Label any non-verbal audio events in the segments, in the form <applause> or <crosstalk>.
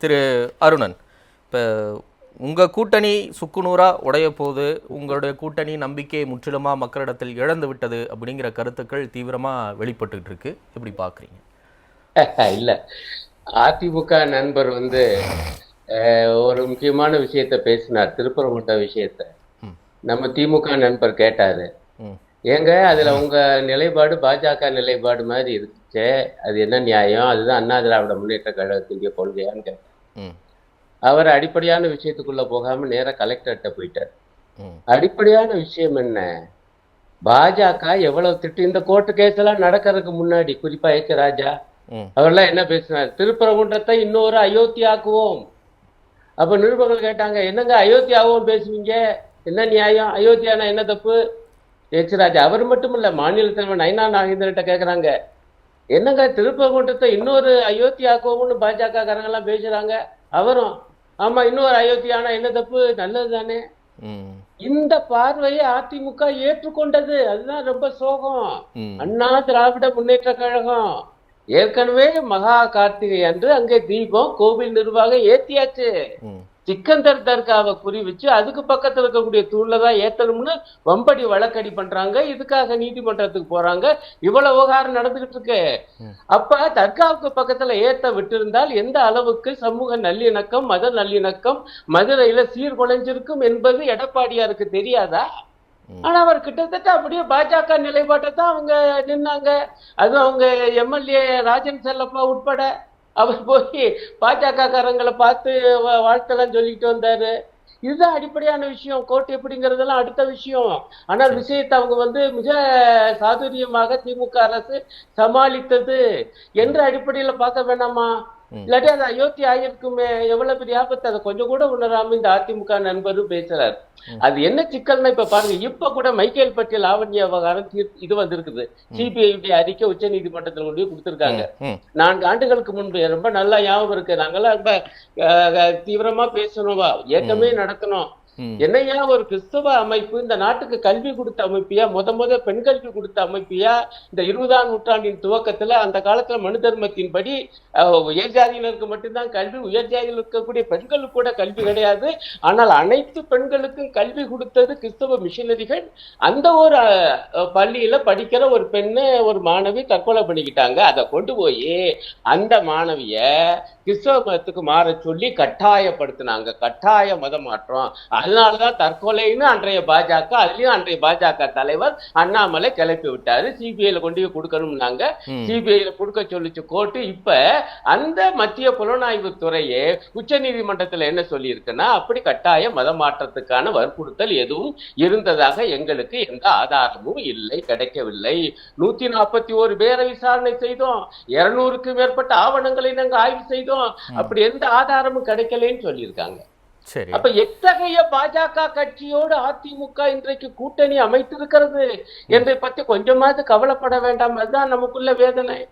திரு அருணன். இப்போ உங்கள் கூட்டணி சுக்குநூறாக உடைய போது உங்களுடைய கூட்டணி நம்பிக்கையை முற்றிலுமாக மக்களிடத்தில் இழந்து விட்டது அப்படிங்கிற கருத்துக்கள் தீவிரமாக வெளிப்பட்டுக்கிட்டு இருக்கு. எப்படி பார்க்குறீங்க <laughs> இல்ல. அதிமுக நண்பர் வந்து ஒரு முக்கியமான விஷயத்த பேசினார் திருப்பரங்குன்ற விஷயத்த. நம்ம திமுக நண்பர் கேட்டாரு. ம். ஏங்க அதுல உங்க நிலைப்பாடு பாஜக நிலைப்பாடு மாதிரி இருந்துச்சே அது என்ன நியாயம்? அதுதான் அண்ணா திராவிட முன்னேற்ற கழகத்தினுடைய கொள்கையான்னு கேட்டார் ம் அவர் அடிப்படையான விஷயத்துக்குள்ள போகாம நேரா கலெக்டர்கிட்ட போயிட்டார். அடிப்படையான விஷயம் என்ன? பாஜக எவ்வளவு திட்டு இந்த கோர்ட்டு கேஸ் எல்லாம் நடக்கிறதுக்கு முன்னாடி குறிப்பா எச் ராஜா அவர்லாம் என்ன பேசினார்? திருப்பரங்குன்றத்தை இன்னொரு அயோத்தி ஆக்குவோம் அப்ப நிருபர்கள் கேட்டாங்க என்னங்க அயோத்தி ஆகுவோம் பேசுவீங்க? என்ன நியாயம்? அயோத்தியானா என்ன தப்பு? எச் ராஜா அவர் மட்டும் இல்ல மாநில தலைவர் நயனா நாகேந்திரன்ட்ட கேக்குறாங்க. என்னங்க திருப்பரங்குன்றத்தை இன்னொரு அயோத்தி ஆக்குவோம்னு பாஜக காரங்க எல்லாம் பேசுறாங்க. அவரும் ஆமா இன்னொரு அயோத்தியானா என்ன தப்பு? நல்லது தானே ம். இந்த பார்வையை அதிமுக ஏற்றுக்கொண்டது. அதுதான் ரொம்ப சோகம். அண்ணா திராவிட முன்னேற்ற கழகம். ஏற்கனவே மகா கார்த்திகை அன்று அங்கே தீபம் கோவில் நிர்வாகம் ஏத்தியாச்சு. சிக்கந்தர் தர்காவை குறி வச்சு அதுக்கு பக்கத்துல இருக்கக்கூடிய தூண்ல தான் ஏத்தணும்னு வம்படி வழக்கடி பண்றாங்க. இதுக்காக நீதிமன்றத்துக்கு போறாங்க. இவ்வளவு விவகாரம் நடந்துகிட்டு இருக்கு. அப்ப தர்காவுக்கு பக்கத்துல ஏத்த விட்டிருந்தால் எந்த அளவுக்கு சமூக நல்லிணக்கம் மத நல்லிணக்கம் மதுரையில சீர்குலைஞ்சிருக்கும் என்பது எடப்பாடியாருக்கு தெரியாதா. ஆனா அவர் கிட்டத்தட்ட அப்படியே பாஜக நிலைப்பாட்டை தான் அவங்க நின்னாங்க. அதுவும் அவங்க எம்எல்ஏ ராஜன் செல்லப்பா உட்பட அவர் போய் பாஜகக்காரங்களை பார்த்து வா- வாழ்த்தெல்லாம் சொல்லிட்டு வந்தாரு. இதுதான் அடிப்படையான விஷயம். கோர்ட் எப்படிங்கிறதெல்லாம் அடுத்த விஷயம். ஆனால் விஷயத்தை அவங்க வந்து மிக சாதுரியமாக திமுக அரசு சமாளித்தது. என்ற அடிப்படையில பார்க்க வேணாமா? இல்லாட்டி அது அயோத்தி ஆயிருக்குமே எவ்வளவு பெரிய ஆபத்து? அதை கொஞ்சம் கூட உணராம இந்த அதிமுக நண்பரும் பேசுறாரு. அது என்ன சிக்கல்னா இப்ப பாருங்க இப்ப கூட மைக்கேல் பட்டியல் லாவண்ய விவகாரம் இது வந்திருக்குது. சிபிஐ அறிக்கை உச்ச நீதிமன்றத்தில் கொண்டு போய் கொடுத்திருக்காங்க. நான்கு ஆண்டுகளுக்கு முன்பு ரொம்ப நல்லா ஞாபகம் இருக்கு. நாங்கெல்லாம் ரொம்ப தீவிரமா பேசணும்வா இயக்கமே நடத்தணும் என்னையா ஒரு கிறிஸ்தவ அமைப்பு இந்த நாட்டுக்கு கல்வி கொடுத்த அமைப்பியா முத முத பெண் கல்வி கொடுத்த அமைப்பியா இந்த இருபதாம் நூற்றாண்டின் துவக்கத்துல அந்த காலத்துல மனு தர்மத்தின் படி உயர் ஜாதியினருக்கு மட்டும்தான் கல்வி உயர் ஜாதியில் இருக்கக்கூடிய பெண்களுக்கு கூட கல்வி கிடையாது. ஆனால் அனைத்து பெண்களுக்கும் கல்வி கொடுத்தது கிறிஸ்தவ மிஷினரிகள். அந்த ஒரு பள்ளியில படிக்கிற ஒரு பெண்ணு ஒரு மாணவி தற்கொலை பண்ணிக்கிட்டாங்க. அதை கொண்டு போய் அந்த மாணவிய கிறிஸ்தவ மதத்துக்கு மாற சொல்லி கட்டாயப்படுத்தினாங்க. கட்டாய மதம் மாற்றம். அதனாலதான் தற்கொலைன்னு அன்றைய பாஜக அதுலயும் அன்றைய பாஜக தலைவர் அண்ணாமலை கிளப்பி விட்டாரு. சிபிஐல கொண்டு போய் கொடுக்கணும்னாங்க. சிபிஐல கொடுக்க சொல்லிச்சு கோர்ட்டு. இப்ப அந்த மத்திய புலனாய்வு துறையே உச்ச நீதிமன்றத்துல என்ன சொல்லியிருக்குன்னா அப்படி கட்டாய மத மாற்றத்துக்கான வற்புறுத்தல் எதுவும் இருந்ததாக எங்களுக்கு எந்த ஆதாரமும் இல்லை கிடைக்கவில்லை. நூத்தி நாற்பத்தி ஒரு பேரை விசாரணை செய்தோம். இருநூறுக்கும் மேற்பட்ட ஆவணங்களை நாங்க ஆய்வு செய்தோம். அப்படி எந்த ஆதாரமும் கிடைக்கலன்னு சொல்லியிருக்காங்க. அப்ப எத்தகைய பாஜக கட்சியோடு அதிமுக இன்றைக்கு கூட்டணி அமைத்திருக்கிறது என்பதை பத்தி கொஞ்சமாவது கவலைப்பட வேண்டாம். அதுதான் நமக்குள்ள வேதனை.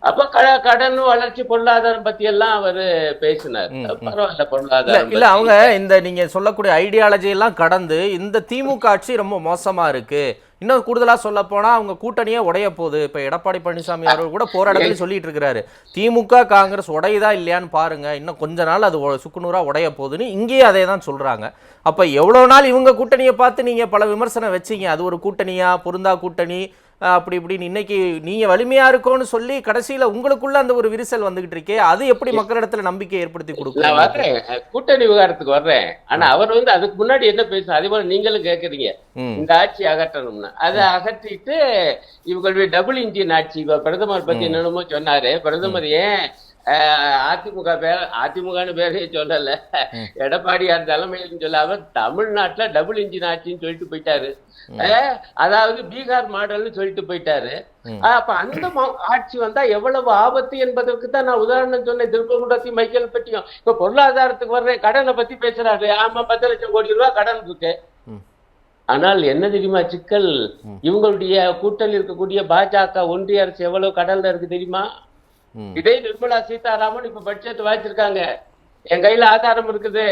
அப்ப கடன் வளர்ச்சி பொருளாதாரம் பத்தி எல்லாம் அவரு பேசினார். பரவாயில்ல இல்ல பொருளாதாரம் இல்ல. அவங்க இந்த நீங்க சொல்லக்கூடிய ஐடியாலஜி எல்லாம் கடந்து இந்த திமுக ஆட்சி ரொம்ப மோசமா இருக்கு. இன்னும் கூடுதலா சொல்ல போனா அவங்க கூட்டணியே உடைய போகுது. இப்ப எடப்பாடி பழனிசாமி அவர்கள் கூட போராடத்தில் சொல்லிட்டு இருக்கிறாரு திமுக காங்கிரஸ் உடையுதா இல்லையான்னு பாருங்க. இன்னும் கொஞ்ச நாள் அது ஒ- சுக்குநூறா உடைய போகுதுன்னு இங்கேயே அதே தான் சொல்றாங்க. அப்ப எவ்வளவு நாள் இவங்க கூட்டணியை பார்த்து நீங்க பல விமர்சனம் வச்சீங்க. அது ஒரு கூட்டணியா? பொருந்தா கூட்டணி? அப்படி இப்படின்னு இன்னைக்கு நீங்க வலிமையா இருக்கோன்னு சொல்லி கடைசியில உங்களுக்குள்ள அந்த ஒரு விரிசல் வந்துகிட்டு இருக்கே. அது எப்படி மக்களிடத்துல நம்பிக்கை ஏற்படுத்தி நான் கொடுக்கும் வர்றேன். கூட்டணி விவகாரத்துக்கு வர்றேன். ஆனா அவர் வந்து அதுக்கு முன்னாடி என்ன பேச அதே போல நீங்களும் கேக்குறீங்க. ம். இந்த ஆட்சி அகற்றணும்னு. அதை அகற்றிட்டு இவங்களுடைய டபுள் இன்ஜின் ஆட்சி பிரதமர் பத்தி என்னென்னமோ சொன்னாரு. பிரதமர் ஏன் அதிமுக பேர் அதிமுகன்னு பேரே சொல்லல. எடப்பாடியார் தலைமையிலும் சொல்ல அவர் தமிழ்நாட்டுல டபுள் இன்ஜின் ஆட்சின்னு சொல்லிட்டு போயிட்டாரு. அதாவது பீகார் மாடல்னு சொல்லிட்டு போயிட்டாரு. அப்ப அந்த ஆட்சி வந்தா எவ்வளவு ஆபத்து என்பதற்கு தான் நான் உதாரணம் சொன்னேன். திருப்பங்குன்றத்தையும் மைக்கேல் பற்றியும். இப்ப பொருளாதாரத்துக்கு வர்றேன் கடனை பத்தி பேசுறாரு. ஆமா பத்து லட்சம் கோடி ரூபாய் கடன் இருக்கு. ஆனால் என்ன தெரியுமா சிக்கல். இவங்களுடைய கூட்டணியில் இருக்கக்கூடிய பாஜக ஒன்றிய அரசு எவ்வளவு கடல்ல இருக்கு தெரியுமா? இதே நிர்மலா சீதாராமன் இப்ப பட்ஜெட் வாய்ச்சிருக்காங்க என் கையில ஆதாரம் இருக்குது.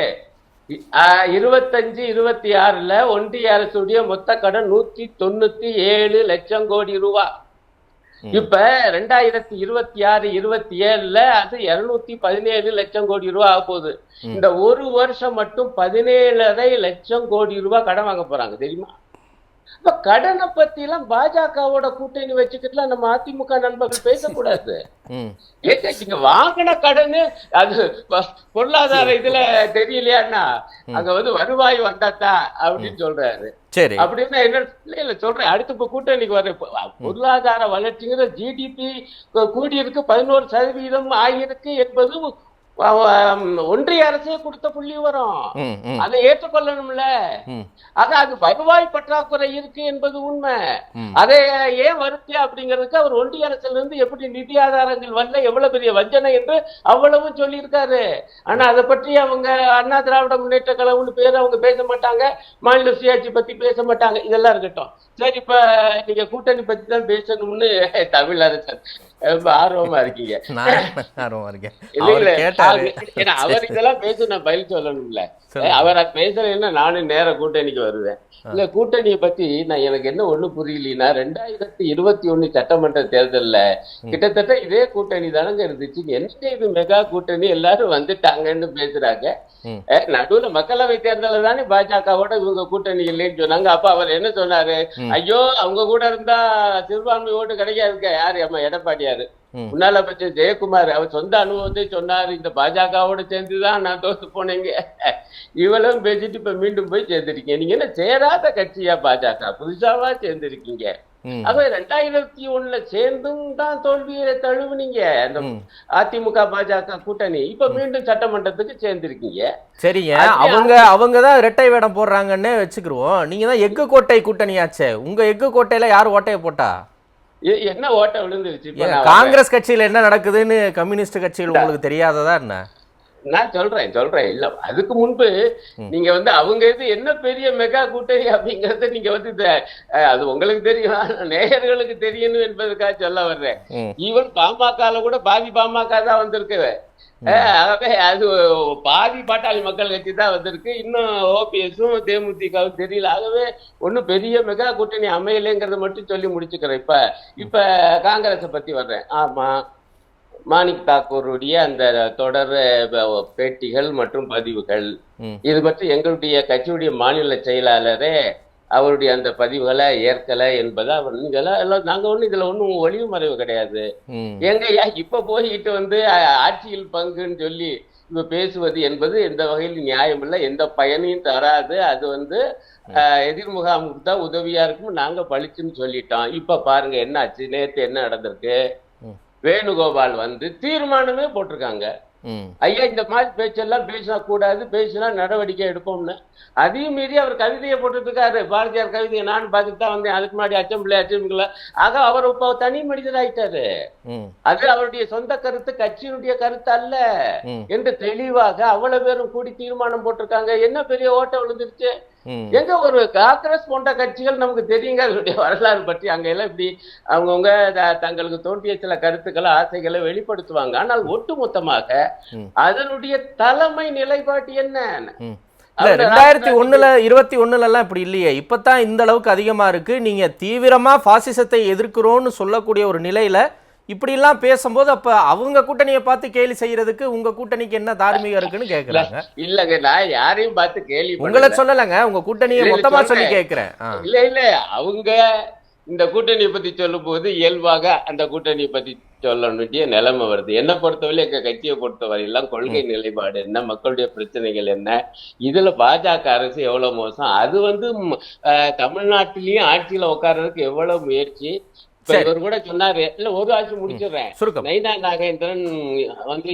இருபத்தஞ்சு இருபத்தி ஆறுல ஒன்றிய அரசுடைய மொத்த கடன் நூத்தி தொண்ணூத்தி ஏழு லட்சம் கோடி ரூபாய் இப்ப ரெண்டாயிரத்தி இருபத்தி ஆறு இருபத்தி ஏழுல அது இருநூத்தி பதினேழு லட்சம் கோடி ரூபாய் ஆக போகுது. இந்த ஒரு வருஷம் மட்டும் பதினேழரை லட்சம் கோடி ரூபாய் கடன் வாங்க போறாங்க தெரியுமா? இப்ப கடனை பத்தி எல்லாம் பாஜகவோட கூட்டணி வச்சுக்கிட்டுலாம் நம்ம அதிமுக நண்பர்கள் பேசக்கூடாது. ஏங்க, நீங்க வாங்கின கடனு அது பொருளாதார இதுல தெரியலையான்னா அங்க வந்து வருவாய் வந்தாத்தா அப்படின்னு சொல்றாரு. சரி. அப்படின்னா என்ன இல்ல இல்ல சொல்றேன். அடுத்து இப்ப கூட்டணிக்கு வர பொருளாதார வளர்ச்சிங்கிற ஜிடிபி கூடியிருக்கு பதினோரு சதவீதம் ஆகியிருக்கு என்பது ஒன்றிய அரசே கொடுத்த புள்ளி வரும். அதை ஏற்றுக்கொள்ளணும்ல? ஆக அது வருவாய் பற்றாக்குறை இருக்கு என்பது உண்மை. அதை ஏன் வருத்தி அப்படிங்கிறதுக்கு அவர் ஒன்றிய அரசுல இருந்து எப்படி நிதி ஆதாரங்கள் வரல எவ்வளவு பெரிய வஞ்சனை என்று அவ்வளவும் சொல்லியிருக்காரு. ஆனா அதை பற்றி அவங்க அண்ணா திராவிட முன்னேற்ற கழகம்னு பேர் அவங்க பேச மாட்டாங்க மாநில சுயாட்சி பத்தி பேச மாட்டாங்க இதெல்லாம் இருக்கட்டும். சரி இப்ப நீங்க கூட்டணி பத்தி தான் பேசணும்னு தமிழ் அரசன் ரொம்ப ஆர்வமா இருக்கீங்க. ஆர்வமா இருக்கேன். ஏன்னா அவர் இதெல்லாம் பேச நான் பதில் சொல்லணும்ல. அவர் பேசலைன்னா நானும் நேர கூட்டணிக்கு வருவேன். இல்ல கூட்டணியை பத்தி நான் எனக்கு என்ன ஒண்ணு புரியலனா ரெண்டாயிரத்தி இருபத்தி ஒண்ணு சட்டமன்ற தேர்தல்ல கிட்டத்தட்ட இதே கூட்டணி தானங்க இருந்துச்சு. என்ன இது மெகா கூட்டணி? எல்லாரும் வந்துட்டாங்கன்னு பேசுறாங்க. நடுவுல மக்களவை தேர்தல்ல தானே பாஜகவோட இவங்க கூட்டணி இல்லைன்னு சொன்னாங்க. அப்ப அவர் என்ன சொன்னாரு. ஐயோ அவங்க கூட இருந்தா சிறுபான்மை ஓட்டு கிடைக்காதுங்க. யாரு? அம்மா எடப்பாடியாரு. ம். முன்னாள் அமைச்சர் ஜெயக்குமார் அவர் சொந்த அனுபவத்தை சொன்னாரு. இந்த பாஜகவோட சேர்ந்துதான் நான் தோத்து போனேங்க. இவளும் பேசிட்டு இப்ப மீண்டும் போய் சேர்ந்திருக்கீங்க. நீங்க என்ன சேராத கட்சியா பாஜக? புதுசாவா சேர்ந்திருக்கீங்க. அப்ப ரெண்டாயிரத்தி ஒண்ணுல சேர்ந்தும் தான் தோல்வியை தழுவுனீங்க. அந்த. அதிமுக பாஜக கூட்டணி. இப்ப மீண்டும் சட்டமன்றத்துக்கு சேர்ந்திருக்கீங்க. சரிங்க. அவங்க அவங்க தான் இரட்டை வேடம் போடுறாங்கன்னே வச்சுக்கிருவோம். நீங்க தான் எஃகு கோட்டை கூட்டணியாச்சே. உங்க எஃகு கோட்டையில யார் ஓட்டைய போட்டா? என்ன ஓட்ட விழுந்துருச்சு காங்கிரஸ் கட்சியில என்ன நடக்குதுன்னு கம்யூனிஸ்ட் கட்சியில் உங்களுக்கு தெரியாததா என்ன? நான் சொல்றேன் சொல்றேன். இல்ல அதுக்கு முன்பு நீங்க வந்து அவங்க இது என்ன பெரிய மெகா கூட்டணி அப்படிங்கறத நீங்க வந்து அது உங்களுக்கு தெரியும்? நேயர்களுக்கு தெரியணும் என்பதுக்காக சொல்ல வர்றேன். ஈவன் பாமகல கூட பாதி பாமக தான் வந்திருக்கு ஆகவே அது பாதி பாட்டாளி மக்கள் கட்சி தான் வந்திருக்கு. இன்னும் ஓபிஎஸும் தேமுதிகவும் தெரியல. ஆகவே ஒன்றும் பெரிய மெகா கூட்டணி அமையலைங்கிறத மட்டும் சொல்லி முடிச்சுக்கிறேன். இப்ப இப்ப காங்கிரஸை பத்தி வர்றேன். ஆமா மாணிக் தாக்கூருடைய அந்த தொடர் பேட்டிகள் மற்றும் பதிவுகள். இது பற்றி எங்களுடைய கட்சியுடைய மாநில செயலாளரே அவருடைய அந்த பதிவுகளை ஏற்கல என்பதை அவர் நீங்களாம் எல்லாம் நாங்க ஒண்ணும் இதுல ஒண்ணும் ஒளிவு மறைவு கிடையாது. ம். எங்கய்யா இப்ப போய்கிட்டு வந்து ஆட்சியில் பங்குன்னு சொல்லி இப்ப பேசுவது என்பது எந்த வகையில் நியாயம் இல்லை எந்த பயனையும் தராது. அது வந்து எதிர்முகாமுக்கு தான் உதவியா இருக்கும் நாங்க பளிச்சுன்னு சொல்லிட்டோம். இப்ப பாருங்க என்னாச்சு? நேத்து என்ன நடந்திருக்கு. வேணுகோபால் வந்து தீர்மானமே போட்டிருக்காங்க. ஐயா இந்த மாதிரி பேச்செல்லாம் பேசினா கூடாது பேசினா நடவடிக்கை எடுப்போம்னு. அதையும் மீறி அவர் கவிதையை போட்டுட்டு இருக்காரு பாரதியார் கவிதையை நான் பார்த்துட்டு தான் வந்தேன். அதுக்கு முன்னாடி அச்சம்பிள்ளை அச்சம்பிள்ளை. ஆக அவர் இப்போ தனி மனிதர் ஆயிட்டாரு ம். அது அவருடைய சொந்த கருத்து கட்சியினுடைய கருத்து அல்ல. என்று தெளிவாக அவ்வளவு பேரும் கூடி தீர்மானம் போட்டிருக்காங்க. என்ன பெரிய ஓட்டம் விழுந்துருச்சு? எங்க ஒரு காங்கிரஸ் போன்ற கட்சிகள் நமக்கு தெரியுங்க அதனுடைய வரலாறு பற்றி. அங்க எல்லாம் இப்படி அவங்கவுங்க தங்களுக்கு தோன்றிய சில கருத்துக்களை ஆசைகளை வெளிப்படுத்துவாங்க. ஆனால் ஒட்டுமொத்தமாக. அதனுடைய தலைமை நிலைப்பாட்டு என்ன? ரெண்டாயிரத்தி ஒண்ணுல இருபத்தி ஒண்ணுல எல்லாம் இப்படி இல்லையே. இப்பதான் இந்த அளவுக்கு அதிகமா இருக்கு. நீங்க தீவிரமா பாசிசத்தை எதிர்க்கிறோம்னு சொல்லக்கூடிய ஒரு நிலையில இப்படி எல்லாம் பேசும்போது அப்ப அவங்க கூட்டணியை பார்த்து கேலி செய்யறதுக்கு உங்க கூட்டணிக்கு என்ன தார்மீகம் இருக்குன்னு கேக்குறாங்க இல்லங்க நான் யாரையும் பார்த்து கேள்வி உங்களை சொல்லலைங்க உங்க கூட்டணியை மொத்தமா சொல்லி. கேக்குறேன். இல்ல இல்ல அவங்க இந்த கூட்டணியை பத்தி சொல்லும் போது இயல்பாக அந்த கூட்டணியை பத்தி சொல்ல வேண்டிய நிலைமை வருது என்னை பொறுத்தவரை எங்க கட்சியை பொறுத்தவரையெல்லாம் கொள்கை நிலைப்பாடு என்ன மக்களுடைய பிரச்சனைகள் என்ன இதுல பாஜக அரசு எவ்வளவு மோசம் அது வந்து தமிழ்நாட்டிலயும் ஆட்சியில உட்கார்றதுக்கு எவ்வளவு முயற்சி. இவர் கூட சொன்னாரு. இல்ல ஒரு ஆட்சி முடிச்சிடுறேன். நைனா நாகேந்திரன் வந்து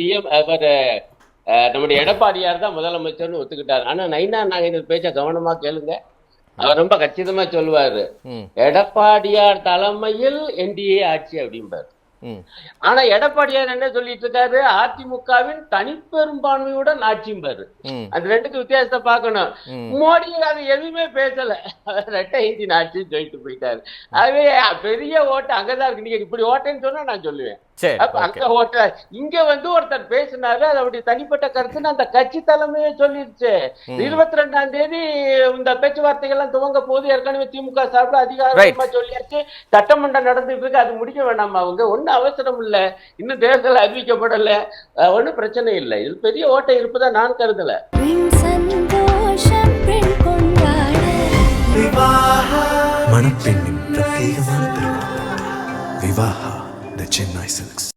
அஹ், நம்முடைய எடப்பாடியார் தான் முதலமைச்சர்னு ஒத்துக்கிட்டார். ஆனா நைனா நாகேந்திரன் பேச்ச கவனமா கேளுங்க. அவர் ரொம்ப கச்சிதமா சொல்லுவாரு. எடப்பாடியார் தலைமையில் என்டிஏ ஆட்சி அப்படிம்பார். ஆனா எடப்பாடியார் என்ன சொல்லிட்டு இருக்காரு? அதிமுகவின் தனிப்பெரும்பான்மையுடன் ஆட்சிம்பாரு ம். அந்த ரெண்டுக்கு வித்தியாசத்தை பார்க்கணும். ம். மோடி அது எதுவுமே பேசல. ரெட்டை இன்ஜின் ஆட்சின்னு சொல்லிட்டு போயிட்டாரு. அதுவே பெரிய ஓட்டு அங்கதான் இருக்கு. நீங்க இப்படி ஓட்டேன்னு சொன்னா நான் சொல்லுவேன். அங்க ஓட்ட இங்க வந்து ஒருத்தர் பேசினாரு அது அவருடைய தனிப்பட்ட கருத்துன்னு அந்த கட்சி தலைமையே சொல்லிருச்சு. இருபத்தி ரெண்டாம் தேதி இந்த பேச்சுவார்த்தைகள் எல்லாம் துவங்க போது ஏற்கனவே திமுக சார்பில் அதிகாரமா சொல்லியாச்சு. சட்டமன்றம் நடந்துட்டு இருக்கு அது முடிக்க வேண்டாமா அவங்க. ஒண்ணும் அவசரம் இல்ல. இன்னும் தேர்தல் அறிவிக்கப்படல. ஒண்ணும் பிரச்சனை இல்லை. இது பெரிய ஓட்டை இருப்பதா நான் கருதல. மணப்பெண்ணின் பிரத்யேகமான திருமணம் Chennai Silks.